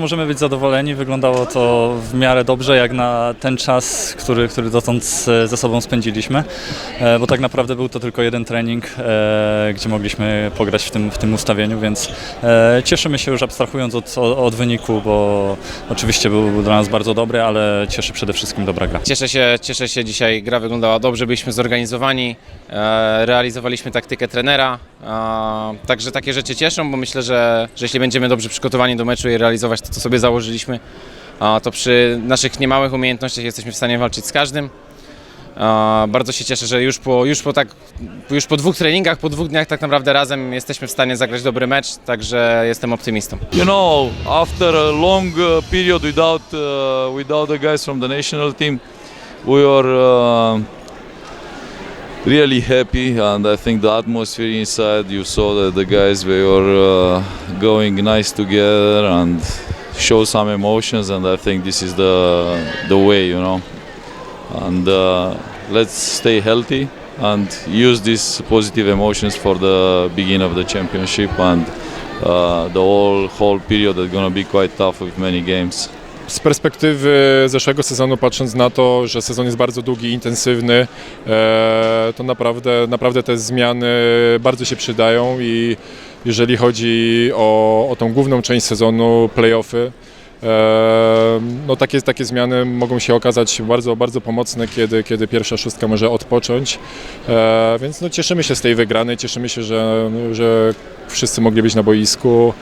Możemy być zadowoleni, wyglądało to w miarę dobrze jak na ten czas, który, który dotąd ze sobą spędziliśmy, e, bo tak naprawdę był to tylko jeden trening, e, gdzie mogliśmy pograć w tym, w tym ustawieniu, więc e, cieszymy się już abstrahując od, od wyniku, bo oczywiście był, dla nas bardzo dobry, ale cieszy przede wszystkim dobra gra. Cieszę się, cieszę się. Dzisiaj, gra wyglądała dobrze, byliśmy zorganizowani, realizowaliśmy taktykę trenera, także takie rzeczy cieszą, bo myślę, że, że jeśli będziemy dobrze przygotowani do meczu i realizować to, co sobie założyliśmy, to przy naszych niemałych umiejętnościach jesteśmy w stanie walczyć z każdym. Bardzo się cieszę, że już po, już, po tak, już po dwóch treningach, po dwóch dniach tak naprawdę razem jesteśmy w stanie zagrać dobry mecz, także jestem optymistą. You know, after a long uh, period without uh, without the guys from the national team, we were uh, really happy, and I think the atmosphere inside. You saw that the guys were uh, going nice together and show some emotions, and I think this is the the way, you know. And uh, let's stay healthy and use these positive emotions for the beginning of the championship and uh, the whole whole period going to be quite tough with many games. Z perspektywy zeszłego sezonu, patrząc na to, że sezon jest bardzo długi, intensywny, e, to naprawdę, naprawdę te zmiany bardzo się przydają i jeżeli chodzi o, o tą główną część sezonu, playoffy, no takie, takie zmiany mogą się okazać bardzo, bardzo pomocne, kiedy, kiedy pierwsza szóstka może odpocząć. E, więc no, cieszymy się z tej wygranej, cieszymy się, że, że wszyscy mogli być na boisku.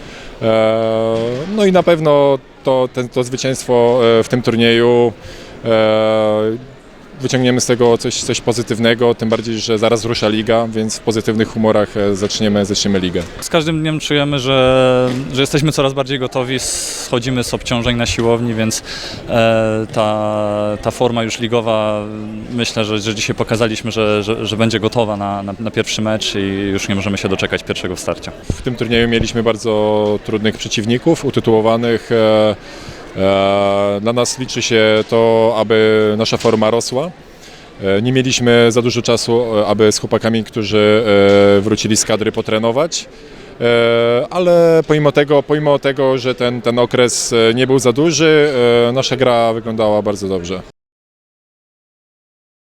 E, No i na pewno to, ten, to zwycięstwo e, w tym turnieju wyciągniemy z tego coś, coś pozytywnego, tym bardziej, że zaraz rusza liga, więc w pozytywnych humorach e, zaczniemy, zaczniemy ligę. Z każdym dniem czujemy, że, że jesteśmy coraz bardziej gotowi, schodzimy z obciążeń na siłowni, więc e, ta, ta forma już ligowa, myślę, że, że dzisiaj pokazaliśmy, że, że, że będzie gotowa na, na, na pierwszy mecz i już nie możemy się doczekać pierwszego starcia. W tym turnieju mieliśmy bardzo trudnych przeciwników, utytułowanych. E, e, Dla nas liczy się to, aby nasza forma rosła. E, Nie mieliśmy za dużo czasu, e, aby z chłopakami, którzy e, wrócili z kadry, potrenować. E, Ale pomimo tego, pomimo tego że ten, ten okres e, nie był za duży, e, nasza gra wyglądała bardzo dobrze.